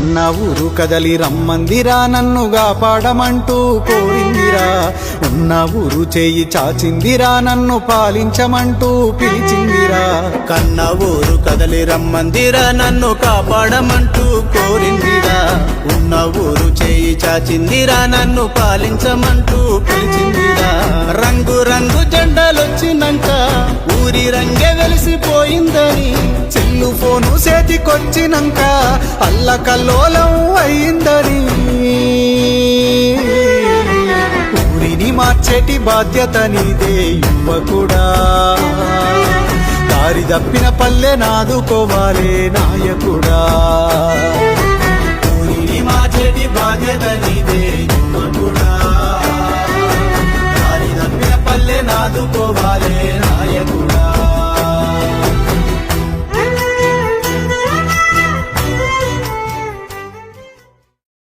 కన్న ఊరు కదలి రమ్మందిరా నన్నుగా పాడమంటూ కోరిందిరా. ఉన్న ఊరు చేయి చాచిందిరా నన్ను పాలించమంటూ పిలిచిందిరా. కన్న ఊరు కదలి రమ్మందిరా నన్ను కాపాడమంటూ కోరిందిరా. ఉన్న ఊరు చేయి చాచిందిరా నన్ను పాలించమంటూ పిలిచిందిరా. రంగు రంగు జెండాలొచ్చినాక ఊరి రంగే వెలిసిపోయిందని చిన్న ఇంటికొచ్చినాక అల్లకల్లోలం అయిందని. ఊరిని మార్చేటి బాధ్యత నీదే యువకుడా. దారి తప్పిన పల్లె నాదుకోవాలే నాయకుడా. ఊరిని మార్చేటి బాధ్యత నీదే యువకుడా. దారి తప్పిన పల్లె నాదుకోవాలే